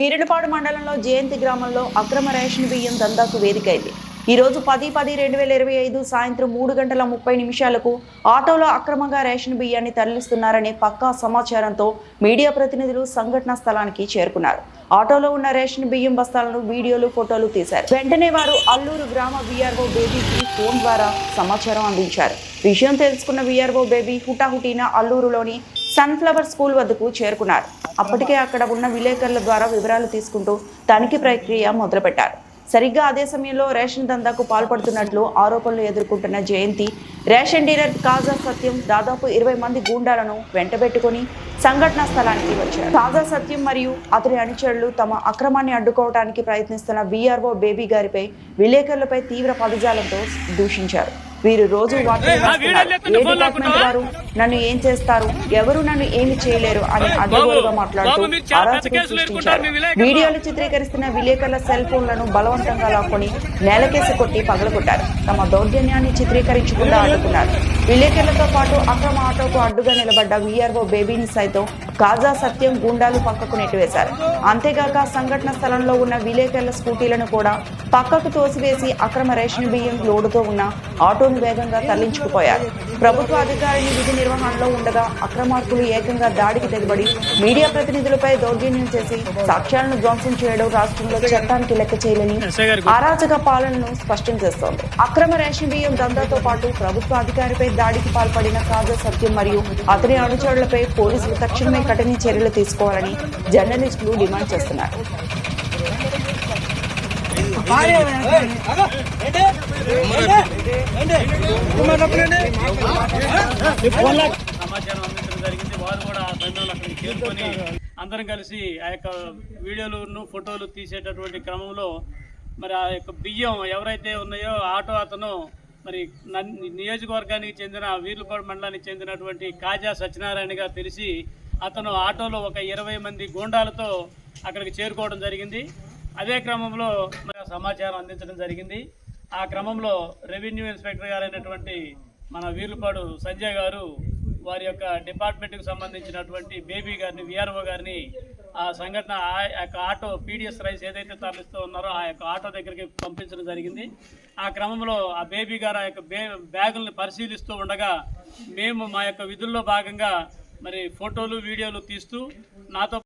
వీరులపాడు మండలంలో జయంతి గ్రామంలో అక్రమ రేషన్ బియ్యం దందాకు వేదికైంది. ఈ రోజు పది పది రెండు వేల ఇరవై ఐదు సాయంత్రం మూడు గంటల ముప్పై నిమిషాలకు ఆటోలో అక్రమంగా రేషన్ బియ్యాన్ని తరలిస్తున్నారనే పక్కా సమాచారంతో మీడియా ప్రతినిధులు సంఘటనా స్థలానికి చేరుకున్నారు. ఆటోలో ఉన్న రేషన్ బియ్యం బస్తాలను వీడియోలు ఫోటోలు తీశారు. వెంటనే వారు అల్లూరు గ్రామ వీఆర్ఓ బేబీకి ఫోన్ ద్వారా సమాచారం అందించారు. విషయం తెలుసుకున్న వీఆర్ఓ బేబీ హుటాహుటీన అల్లూరులోని సన్ఫ్లవర్ స్కూల్ వద్దకు చేరుకున్నారు. అప్పటికే అక్కడ ఉన్న విలేకరుల ద్వారా వివరాలు తీసుకుంటూ తనిఖీ ప్రక్రియ మొదలుపెట్టారు. సరిగ్గా అదే సమయంలో రేషన్ దందాకు పాల్పడుతున్నట్లు ఆరోపణలు ఎదుర్కొంటున్న జయంతి రేషన్ డీలర్ కాజా సత్యం దాదాపు ఇరవై మంది గూండాలను వెంటబెట్టుకొని సంఘటనా స్థలానికి వచ్చారు. కాజా సత్యం మరియు అతని అనుచరులు తమ అక్రమాన్ని అడ్డుకోవడానికి ప్రయత్నిస్తున్న వీఆర్ఓ బేబీ గారిపై విలేకరులపై తీవ్ర పదజాలంతో దూషించారు. వీరు రోజు వారు నన్ను ఏం చేస్తారు? ఎవరు నన్ను ఏమి చేయలేరు? అని అడ్డగోలుగా మాట్లాడుతూ సృష్టించారు. వీడియోలు చిత్రీకరిస్తున్న విలేకరుల సెల్ ఫోన్లను బలవంతంగా లాక్కొని నేలకేసి కొట్టి పగలగొట్టారు. తమ దౌర్జన్యాన్ని చిత్రీకరించకుండా అడ్డుకున్నారు విలేకరులతో పాటు అక్రమ ఆటోకు అడ్డుగా నిలబడ్డ వీఆర్ఓ బేబీని సైతం కాజా సత్యం గుండాలు పక్కకు నెట్టివేశారు. అంతేగాక సంఘటన స్థలంలో ఉన్న విలేకరుల స్కూటీలను కూడా పక్కకు తోసివేసి అక్రమ రేషన్ బియ్యం లోడుతో ఉన్న ఆటోను వేగంగా తరలించుకుపోయారు. ప్రభుత్వ అధికారిని విధి నిర్వహణలో ఉండగా అక్రమార్కులు ఏకంగా దాడికి తెగబడి మీడియా ప్రతినిధులపై దౌర్జన్యం చేసి సాక్ష్యాలను ధ్వంసం చేయడం రాష్ట్రంలో చట్టానికి లెక్క చేయలేని అరాచక పాలనను స్పష్టం చేస్తోంది. అక్రమ రేషన్ బియ్యం దందాతో పాటు ప్రభుత్వ అధికారిపై దాడికి పాల్పడిన కాజా సత్యం మరియు అతని అనుచరులపై పోలీసులు తక్షణమే కఠిన చర్యలు తీసుకోవాలని జర్నలిస్టులు డిమాండ్ చేస్తున్నారు. జరిగింది వారు కూడా ఆ సమయంలో అక్కడికి చేరుకొని అందరం కలిసి ఆ యొక్క వీడియోలను ఫోటోలు తీసేటటువంటి క్రమంలో మరి ఆ యొక్క బియ్యం ఎవరైతే ఉన్నాయో ఆటో అతను మరి నన్- నియోజకవర్గానికి చెందిన వీర్లపాడు మండలానికి చెందినటువంటి కాజా సత్యనారాయణగా తెలిసి అతను ఆటోలో ఒక ఇరవై మంది గూండాలతో అక్కడికి చేరుకోవడం జరిగింది. అదే క్రమంలో సమాచారం అందించడం జరిగింది. ఆ క్రమంలో రెవెన్యూ ఇన్స్పెక్టర్ గారైనటువంటి మన వీర్లపాడు సంజయ్ గారు వారి యొక్క డిపార్ట్మెంట్కి సంబంధించినటువంటి బేబీ గారిని విఆర్ఓ గారిని ఆ సంఘటన ఆ యొక్క ఆటో పీడిఎస్ రైస్ ఏదైతే తరలిస్తూ ఉన్నారో ఆ యొక్క ఆటో దగ్గరికి పంపించడం జరిగింది. ఆ క్రమంలో ఆ బేబీ గారు ఆ యొక్క బే బ్యాగుల్ని పరిశీలిస్తూ ఉండగా మేము మా యొక్క విధుల్లో భాగంగా మరి ఫోటోలు వీడియోలు తీస్తూ నాతో